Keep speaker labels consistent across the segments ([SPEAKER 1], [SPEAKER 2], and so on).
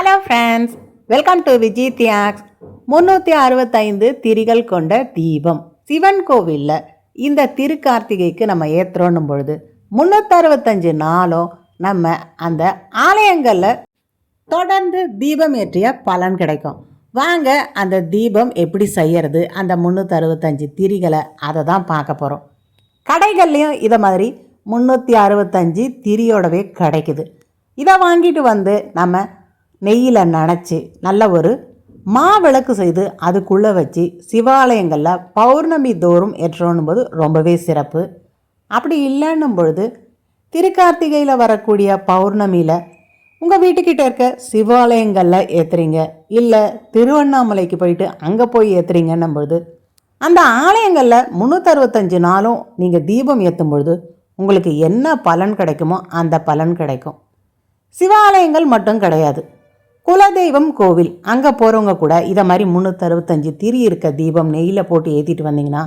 [SPEAKER 1] Hello friends welcome to Viji Thiyags முந்நூற்றி அறுபத்தைந்து திரிகள் கொண்ட தீபம். சிவன் கோவிலில் இந்த திருக்கார்த்திகைக்கு நம்ம ஏற்றுறோன்னும் பொழுது முந்நூற்றறுபத்தஞ்சு நாளும் நம்ம அந்த ஆலயங்களில் தொடர்ந்து தீபம் ஏற்றிய பலன் கிடைக்கும். வாங்க அந்த தீபம் எப்படி செய்யறது அந்த முந்நூற்றி அறுபத்தஞ்சு திரிகளை அதை தான் பார்க்க போகிறோம் கடைகள்லையும் இதை மாதிரி முந்நூற்றி அறுபத்தஞ்சு திரியோடவே கிடைக்குது. இதை வாங்கிட்டு வந்து நம்ம நெய்யில் நனைச்சி நல்ல ஒரு மாவிளக்கு செய்து அதுக்குள்ளே வச்சு சிவாலயங்களில் பௌர்ணமி தோறும் ஏற்றோன்னும் போது ரொம்பவே சிறப்பு. அப்படி இல்லைன்னும் பொழுது திருக்கார்த்திகையில் வரக்கூடிய பௌர்ணமியில் உங்கள் வீட்டுக்கிட்ட இருக்க சிவாலயங்களில் ஏற்றுறீங்க இல்லை திருவண்ணாமலைக்கு போயிட்டு அங்கே போய் ஏற்றுறீங்கன்னும் பொழுது அந்த ஆலயங்களில் முந்நூற்றறுபத்தஞ்சு நாளும் நீங்கள் தீபம் ஏற்றும் பொழுது உங்களுக்கு என்ன பலன் கிடைக்குமோ அந்த பலன் கிடைக்கும். சிவாலயங்கள் மட்டும் கிடையாது. குலதெய்வம் கோவில். அங்கே போகிறவங்க கூட இதை மாதிரி முந்நூற்றறுபத்தஞ்சு திரி இருக்க தீபம் நெய்யில் போட்டு ஏற்றிட்டு வந்தீங்கன்னா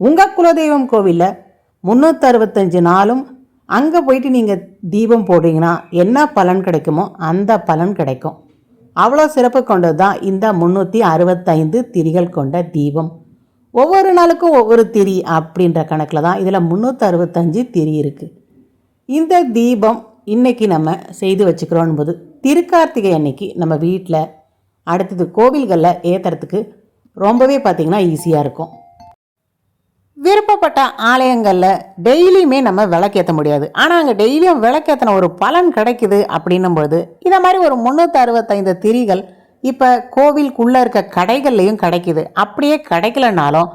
[SPEAKER 1] உங்கள் குலதெய்வம் கோவிலில் முந்நூற்றறுபத்தஞ்சு நாளும் அங்கே போயிட்டு நீங்கள் தீபம் போடுறீங்கன்னா என்ன பலன் கிடைக்குமோ அந்த பலன் கிடைக்கும். அவ்வளோ சிறப்பு கொண்டது தான் இந்த முந்நூற்றி அறுபத்தைந்து திரிகள் கொண்ட தீபம். ஒவ்வொரு நாளுக்கும் ஒவ்வொரு திரி அப்படின்ற கணக்கில் தான் இதில் முந்நூற்றி அறுபத்தஞ்சு திரி இருக்குது இந்த தீபம் இன்றைக்கி நம்ம செய்து வச்சுக்கிறோம் போது திருக்கார்த்திகை அன்னைக்கு நம்ம வீட்டில் அடுத்தது கோவில்களில் ஏற்றுறதுக்கு ரொம்பவே பார்த்திங்கன்னா ஈஸியாக இருக்கும். விருப்பப்பட்ட ஆலயங்களில் டெய்லியுமே நம்ம விளக்கேற்ற முடியாது. ஆனால் அங்கே டெய்லியும் விளக்கேற்றின ஒரு பலன் கிடைக்குது அப்படின்னும்போது இதை மாதிரி ஒரு முந்நூற்றி அறுபத்தைந்து திரிகள் இப்போ கோவிலுக்குள்ளே இருக்க கடைகள்லையும் கிடைக்குது. அப்படியே கிடைக்கலனாலும்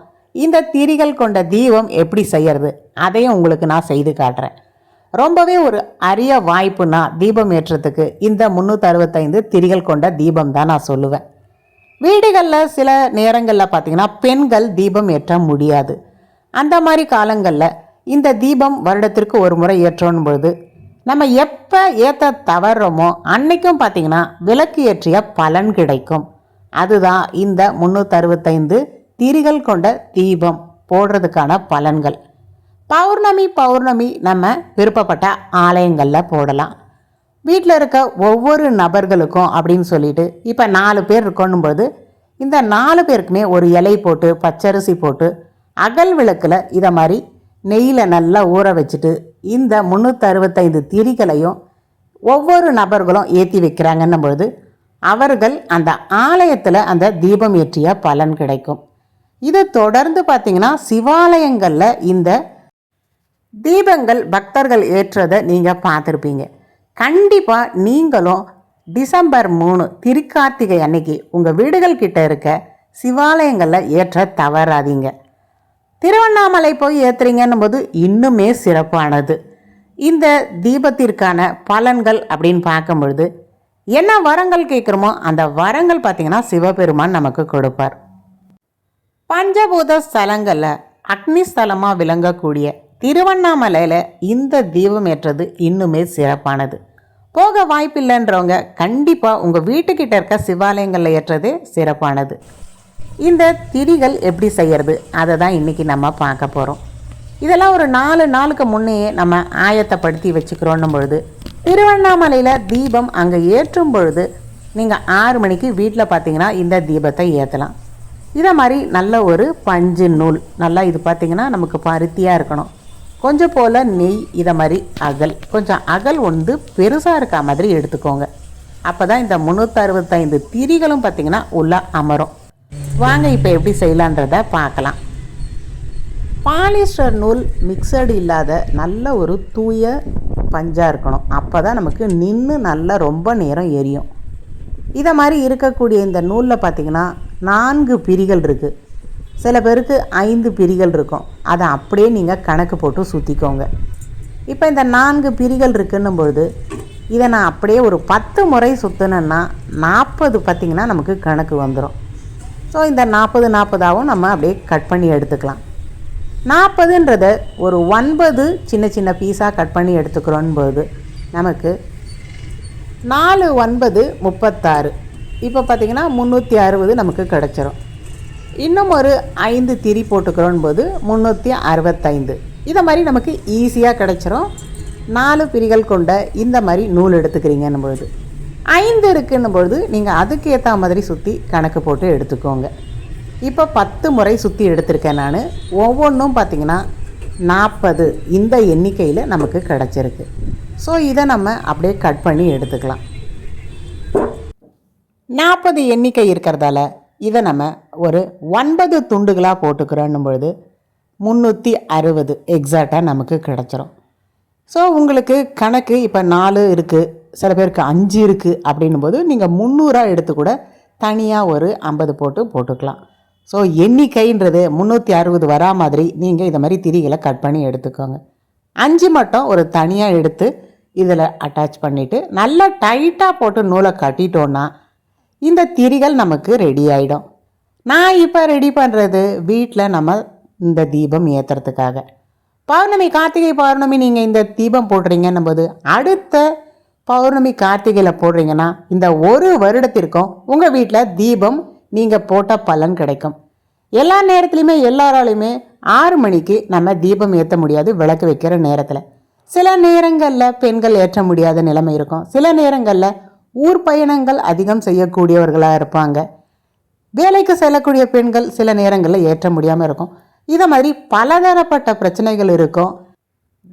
[SPEAKER 1] இந்த திரிகள் கொண்ட தீபம் எப்படி செய்யறது? அதையும் உங்களுக்கு நான் செய்து காட்டுறேன். ரொம்பவே ஒரு அரிய வாய்ப்புனா தீபம் ஏற்றத்துக்கு இந்த முந்நூற்றி அறுபத்தைந்து திரிகள் கொண்ட தீபம் தான் நான் சொல்லுவேன். வீடுகளில் சில நேரங்களில் பார்த்தீங்கன்னா பெண்கள் தீபம் ஏற்ற முடியாது. அந்த மாதிரி காலங்களில் இந்த தீபம் வருடத்திற்கு ஒரு முறை ஏற்றோன்னும் பொழுது நம்ம எப்போ ஏற்ற தவறுறோமோ அன்னைக்கும் பார்த்தீங்கன்னா விளக்கு ஏற்றிய பலன் கிடைக்கும். அதுதான் இந்த முந்நூற்றறுபத்தைந்து திரிகள் கொண்ட தீபம் போடுறதுக்கான பலன்கள். பௌர்ணமி பௌர்ணமி நம்ம விருப்பப்பட்ட ஆலயங்களில் போடலாம். வீட்டில் இருக்க ஒவ்வொரு நபர்களுக்கும் அப்படின்னு சொல்லிட்டு இப்போ நாலு பேர் இருக்கணும் போது இந்த நாலு பேருக்குமே ஒரு இலை போட்டு பச்சரிசி போட்டு அகல் விளக்கில் இதை மாதிரி நெய்யில் நல்லா ஊற வச்சுட்டு இந்த முந்நூற்றறுபத்தைந்து திரிகளையும் ஒவ்வொரு நபர்களும் ஏற்றி வைக்கிறாங்கன்னும் பொழுது அவர்கள் அந்த ஆலயத்தில் அந்த தீபம் ஏற்றிய பலன் கிடைக்கும். இது தொடர்ந்து பார்த்திங்கன்னா சிவாலயங்களில் இந்த தீபங்கள் பக்தர்கள் ஏற்றதை நீங்கள் பார்த்துருப்பீங்க. கண்டிப்பாக நீங்களும் டிசம்பர் மூணு திருக்கார்த்திகை அன்னைக்கு உங்கள் வீடுகள் கிட்ட இருக்க சிவாலயங்களில் ஏற்ற தவறாதீங்க. திருவண்ணாமலை போய் ஏற்றுறீங்கன்னும் போது இன்னுமே சிறப்பானது. இந்த தீபத்திற்கான பலன்கள் அப்படின்னு பார்க்கும் பொழுது என்ன வரங்கள் கேட்குறோமோ அந்த வரங்கள் பார்த்தீங்கன்னா சிவபெருமான் நமக்கு கொடுப்பார். பஞ்சபூத ஸ்தலங்களில் அக்னி ஸ்தலமாக விளங்கக்கூடிய திருவண்ணாமலையில் இந்த தீபம் ஏற்றது இன்னுமே சிறப்பானது. போக வாய்ப்பில்லைன்றவங்க கண்டிப்பாக உங்கள் வீட்டுக்கிட்ட இருக்க சிவாலயங்களில் ஏற்றதே சிறப்பானது. இந்த திரிகள் எப்படி செய்கிறது அதை தான் இன்றைக்கி நம்ம பார்க்க போகிறோம் இதெல்லாம் ஒரு நாலு நாளுக்கு முன்னையே நம்ம ஆயத்தப்படுத்தி வச்சுக்கிறோன்னும் பொழுது திருவண்ணாமலையில் தீபம் அங்கே ஏற்றும் பொழுது நீங்கள் ஆறு மணிக்கு வீட்டில் பார்த்தீங்கன்னா இந்த தீபத்தை ஏற்றலாம் இதை மாதிரி நல்ல ஒரு பஞ்சு நூல் நல்லா இது பார்த்திங்கன்னா நமக்கு பருத்தியாக இருக்கணும். கொஞ்சம் போல் நெய் இதை மாதிரி அகல். கொஞ்சம் அகல் வந்து பெருசாக இருக்க மாதிரி எடுத்துக்கோங்க. அப்போ தான் இந்த முந்நூற்றறுபத்தைந்து திரிகளும் பார்த்திங்கன்னா உள்ளே அமரும். வாங்க இப்போ எப்படி செய்யலான்றத பார்க்கலாம். பாலிஸ்டர் நூல் மிக்சடு இல்லாத நல்ல ஒரு தூய பஞ்சாக இருக்கணும். அப்போ தான் நமக்கு நின்று நல்லா ரொம்ப நேரம் எரியும். இதை மாதிரி இருக்கக்கூடிய இந்த நூலில் பார்த்திங்கன்னா நான்கு பிரிகள் இருக்குது சில பேருக்கு ஐந்து பிரிகள் இருக்கும். அதை அப்படியே நீங்கள் கணக்கு போட்டு சுற்றிக்கோங்க இப்போ இந்த நான்கு பிரிகள் இருக்குன்னும் பொழுது இதை நான் அப்படியே ஒரு பத்து முறை சுற்றினேன்னா நாற்பது பார்த்திங்கன்னா நமக்கு கணக்கு வந்துடும் ஸோ இந்த நாற்பது நாற்பதாகவும் நம்ம அப்படியே கட் பண்ணி எடுத்துக்கலாம். நாற்பதுன்றத ஒரு ஒன்பது சின்ன சின்ன பீஸாக கட் பண்ணி எடுத்துக்கிறோன் போது நமக்கு நாலு ஒன்பது முப்பத்தாறு. இப்போ பார்த்திங்கன்னா முந்நூற்றி அறுபது நமக்கு கிடச்சிரும். இன்னும் ஒரு ஐந்து திரி போட்டுக்கிறோம் போது முந்நூற்றி அறுபத்தைந்து. இதை மாதிரி நமக்கு ஈஸியாக கிடச்சிரும். நாலு பிரிகள் கொண்ட இந்த மாதிரி நூல் எடுத்துக்கிறீங்கன்னும் பொழுது ஐந்து இருக்குன்னும் பொழுது நீங்கள் அதுக்கு ஏற்ற மாதிரி சுற்றி கணக்கு போட்டு எடுத்துக்கோங்க. இப்போ பத்து முறை சுற்றி எடுத்திருக்கேன் நான். ஒவ்வொன்றும் பார்த்திங்கன்னா நாற்பது இந்த எண்ணிக்கையில் நமக்கு கிடச்சிருக்கு. ஸோ இதை நம்ம அப்படியே கட் பண்ணி எடுத்துக்கலாம். நாற்பது எண்ணிக்கை இருக்கிறதால இதை நம்ம ஒரு ஒன்பது துண்டுகளாக போட்டுக்கிறோன்னும் பொழுது முந்நூற்றி அறுபது எக்ஸாக்டாக நமக்கு கிடச்சிரும். ஸோ உங்களுக்கு கணக்கு இப்போ நாலு இருக்குது சில பேருக்கு அஞ்சு இருக்குது அப்படின்னும் போது நீங்கள் முந்நூறாக எடுத்து கூட தனியாக ஒரு ஐம்பது போட்டு போட்டுக்கலாம். ஸோ எண்ணிக்கைன்றது முந்நூற்றி அறுபது வரா மாதிரி நீங்கள் இதை மாதிரி திரிகளை கட் பண்ணி எடுத்துக்கோங்க. அஞ்சு மட்டும் ஒரு தனியாக எடுத்து இதில் அட்டாச் பண்ணிவிட்டு நல்லா டைட்டாக போட்டு நூலை கட்டிட்டோன்னா இந்த திரிகள் நமக்கு ரெடி ஆகிடும் நான் இப்போ ரெடி பண்ணுறது வீட்டில் நம்ம இந்த தீபம் ஏற்றுறதுக்காக பௌர்ணமி கார்த்திகை பௌர்ணமி நீங்கள் இந்த தீபம் போடுறீங்கன்னும் போது அடுத்த பௌர்ணமி கார்த்திகையில் போடுறீங்கன்னா இந்த ஒரு வருடத்திற்கும் உங்கள் வீட்டில் தீபம் நீங்கள் போட்ட பலன் கிடைக்கும். எல்லா நேரத்துலையுமே எல்லாராலையுமே ஆறு மணிக்கு நம்ம தீபம் ஏற்ற முடியாது விளக்கு வைக்கிற நேரத்தில். சில நேரங்களில் பெண்கள் ஏற்ற முடியாத நிலைமை இருக்கும். சில நேரங்களில் ஊர் பயணங்கள் அதிகம் செய்யக்கூடியவர்களாக இருப்பாங்க. வேலைக்கு செல்லக்கூடிய பெண்கள் சில நேரங்களில் ஏற்ற முடியாமல் இருக்கும். இதை மாதிரி பலதரப்பட்ட பிரச்சனைகள் இருக்கும்.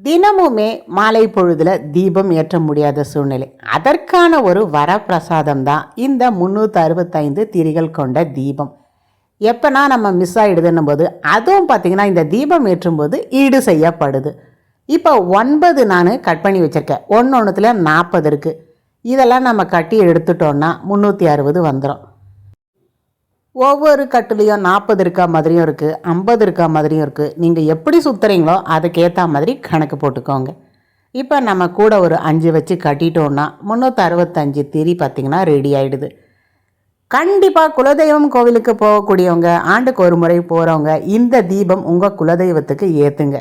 [SPEAKER 1] தினமுமே மாலை பொழுதில் தீபம் ஏற்ற முடியாத சூழ்நிலை. அதற்கான ஒரு வரப்பிரசாதம் தான் இந்த முந்நூற்றி அறுபத்தைந்து திரிகள் கொண்ட தீபம். எப்போனா நம்ம மிஸ் ஆகிடுதுன்னும் போது அதுவும் பார்த்திங்கன்னா இந்த தீபம் ஏற்றும்போது ஈடு செய்யப்படுது. இப்போ ஒன்பது நான் கட் பண்ணி வச்சுருக்கேன். ஒன்று ஒன்றுத்தில் நாற்பது இருக்குது இதெல்லாம் நம்ம கட்டி எடுத்துட்டோன்னா முந்நூற்றி அறுபது வந்துடும் ஒவ்வொரு கட்டுலேயும் நாற்பது இருக்கா மாதிரியும் இருக்குது ஐம்பது இருக்கா மாதிரியும் இருக்குது நீங்கள் எப்படி சுற்றுறீங்களோ அதுக்கேற்ற மாதிரி கணக்கு போட்டுக்கோங்க. இப்போ நம்ம கூட ஒரு அஞ்சு வச்சு கட்டிட்டோன்னா முந்நூற்றி அறுபத்தஞ்சு திரி பார்த்திங்கன்னா ரெடி ஆகிடுது கண்டிப்பாக குலதெய்வம் கோவிலுக்கு போகக்கூடியவங்க ஆண்டுக்கு ஒரு முறை போகிறவங்க இந்த தீபம் உங்கள் குலதெய்வத்துக்கு ஏற்றுங்க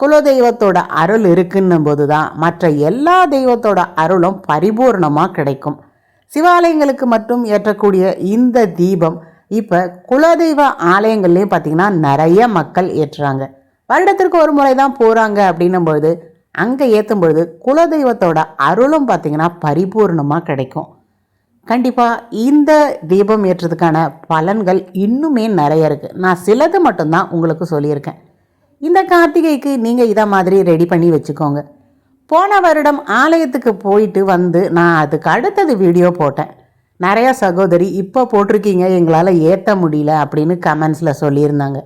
[SPEAKER 1] குலதெய்வத்தோட அருள் இருக்குன்னும் போது தான் மற்ற எல்லா தெய்வத்தோட அருளும் பரிபூர்ணமாக கிடைக்கும். சிவாலயங்களுக்கு மட்டும் ஏற்றக்கூடிய இந்த தீபம் இப்போ குலதெய்வ ஆலயங்கள்லேயும் பார்த்திங்கன்னா நிறைய மக்கள் ஏற்றுறாங்க. வருடத்திற்கு ஒரு முறை தான் போகிறாங்க அப்படின்னும் பொழுது அங்கே ஏற்றும் பொழுது குலதெய்வத்தோட அருளும் பார்த்திங்கன்னா பரிபூர்ணமாக கிடைக்கும். கண்டிப்பாக இந்த தீபம் ஏற்றதுக்கான பலன்கள் இன்னுமே நிறைய இருக்குது நான் சிலது மட்டும்தான் உங்களுக்கு சொல்லியிருக்கேன். இந்த கார்த்திகைக்கு நீங்கள் இதை மாதிரி ரெடி பண்ணி வச்சுக்கோங்க. போன வருடம் ஆலயத்துக்கு போயிட்டு வந்து நான் அதுக்கு அடுத்தது வீடியோ போட்டேன். நிறையா சகோதரி இப்போ போட்டிருக்கீங்க எங்களால் ஏற்ற முடியல அப்படின்னு கமெண்ட்ஸில் சொல்லியிருந்தாங்க.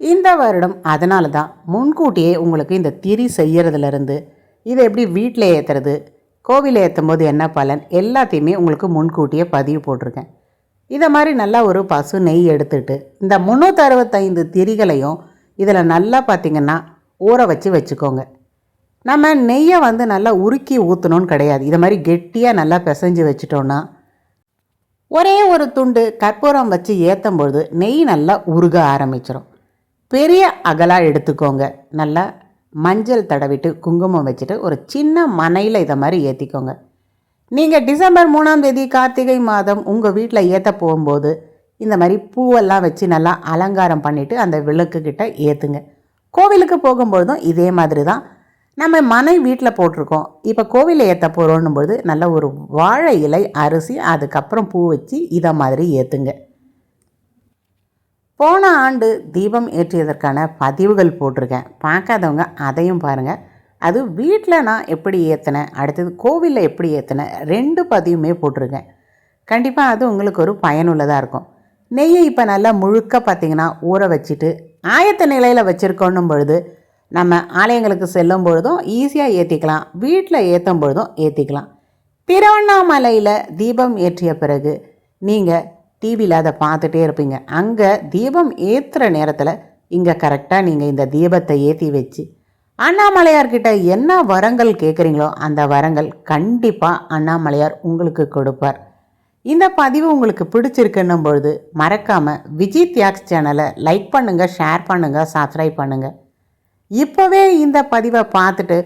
[SPEAKER 1] இந்த வருடம் அதனால தான் முன்கூட்டியே உங்களுக்கு இந்த திரி செய்யறதுலேருந்து இதை எப்படி வீட்டில் ஏற்றுறது கோவிலில் ஏற்றும் போது என்ன பலன் எல்லாத்தையுமே உங்களுக்கு முன்கூட்டியே பதிவு போட்டிருக்கேன். இதை மாதிரி நல்லா ஒரு பசு நெய் எடுத்துட்டு இந்த முந்நூற்றறுபத்தைந்து திரிகளையும் இதில் நல்லா பார்த்திங்கன்னா ஊற வச்சு வச்சுக்கோங்க. நம்ம நெய்யை வந்து நல்லா உருக்கி ஊற்றணும்னு கிடையாது. இதை மாதிரி கெட்டியாக நல்லா பிசைஞ்சு வச்சிட்டோன்னா ஒரே ஒரு துண்டு கற்பூரம் வச்சு ஏற்றும் பொழுது நெய் நல்லா உருக ஆரம்பிச்சிடும் பெரிய அகலாக எடுத்துக்கோங்க. நல்லா மஞ்சள் தடவிட்டு குங்குமம் வச்சுட்டு ஒரு சின்ன மனையில் இதை மாதிரி ஏற்றிக்கோங்க நீங்கள் டிசம்பர் மூணாம் தேதி கார்த்திகை மாதம் உங்கள் வீட்டில் ஏற்ற போகும்போது இந்த மாதிரி பூவெல்லாம் வச்சு நல்லா அலங்காரம் பண்ணிவிட்டு அந்த விளக்குக்கிட்ட ஏற்றுங்க கோவிலுக்கு போகும்பொழுதும் இதே மாதிரி தான். நம்ம மனை வீட்டில் போட்டிருக்கோம். இப்போ கோவிலில் ஏற்ற போகிறோன்னும் பொழுது நல்ல ஒரு வாழை இலை அரிசி அதுக்கப்புறம் பூ வச்சு இதை மாதிரி ஏற்றுங்க போன ஆண்டு தீபம் ஏற்றியதற்கான பதிவுகள் போட்டிருக்கேன். பார்க்காதவங்க அதையும் பாருங்கள் அது வீட்டில் நான் எப்படி ஏற்றினேன் அடுத்தது கோவிலில் எப்படி ஏற்றினேன் ரெண்டு பதிவுமே போட்டிருக்கேன். கண்டிப்பாக அது உங்களுக்கு ஒரு பயனுள்ளதாக இருக்கும். நெய்யை இப்போ நல்லா முழுக்க பார்த்தீங்கன்னா ஊற வச்சுட்டு ஆயத்த நிலையில் வச்சுருக்கோன்னும் பொழுது நம்ம ஆலயங்களுக்கு செல்லும் பொழுதும் ஈஸியாக ஏற்றிக்கலாம் வீட்டில் ஏற்றும் பொழுதும் ஏற்றிக்கலாம் திருவண்ணாமலையில் தீபம் ஏற்றிய பிறகு நீங்கள் டிவியில் அதை பார்த்துட்டே இருப்பீங்க. அங்கே தீபம் ஏற்றுற நேரத்தில் இங்கே கரெக்டாக நீங்கள் இந்த தீபத்தை ஏற்றி வச்சு அண்ணாமலையார்கிட்ட என்ன வரங்கள் கேட்குறீங்களோ அந்த வரங்கள் கண்டிப்பாக அண்ணாமலையார் உங்களுக்கு கொடுப்பார். இந்த பதிவு உங்களுக்கு பிடிச்சிருக்குன்னும் பொழுது மறக்காமல் விஜய் தியாக்ஸ் சேனலை லைக் பண்ணுங்கள் ஷேர் பண்ணுங்கள் சப்ஸ்கிரைப் பண்ணுங்கள் இப்போவே இந்த பதிவை பார்த்துட்டு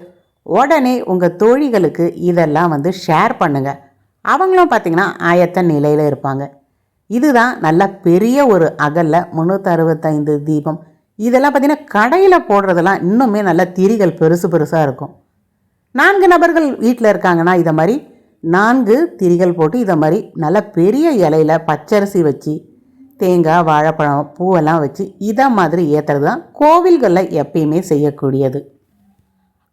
[SPEAKER 1] உடனே உங்கள் தோழிகளுக்கு இதெல்லாம் வந்து ஷேர் பண்ணுங்கள் அவங்களும் பார்த்திங்கன்னா ஆயத்த நிலையில் இருப்பாங்க. இதுதான் நல்ல பெரிய ஒரு அகலில் முந்நூற்றறுபத்தைந்து தீபம். இதெல்லாம் பார்த்திங்கன்னா கடையில் போடுறதெல்லாம் இன்னுமே நல்ல திரிகள் பெருசு பெருசாக இருக்கும். நான்கு நபர்கள் வீட்டில் இருக்காங்கன்னா இதை மாதிரி நான்கு திரிகள் போட்டு இதை மாதிரி நல்ல பெரிய இலையில பச்சரிசி வச்சு தேங்காய் வாழைப்பழம் பூவெல்லாம் வச்சு இதை மாதிரி ஏற்றுறது தான் கோவில்களில் எப்பயுமே செய்யக்கூடியது.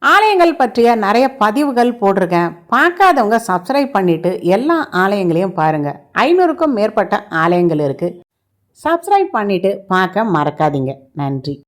[SPEAKER 1] ஆலயங்கள் பற்றிய நிறைய பதிவுகள் போட்டிருக்கேன். பார்க்காதவங்க சப்ஸ்கிரைப் பண்ணிவிட்டு எல்லா ஆலயங்களையும் பாருங்கள் ஐநூறுக்கும் மேற்பட்ட ஆலயங்கள் இருக்குது சப்ஸ்கிரைப் பண்ணிவிட்டு பார்க்க மறக்காதீங்க. நன்றி.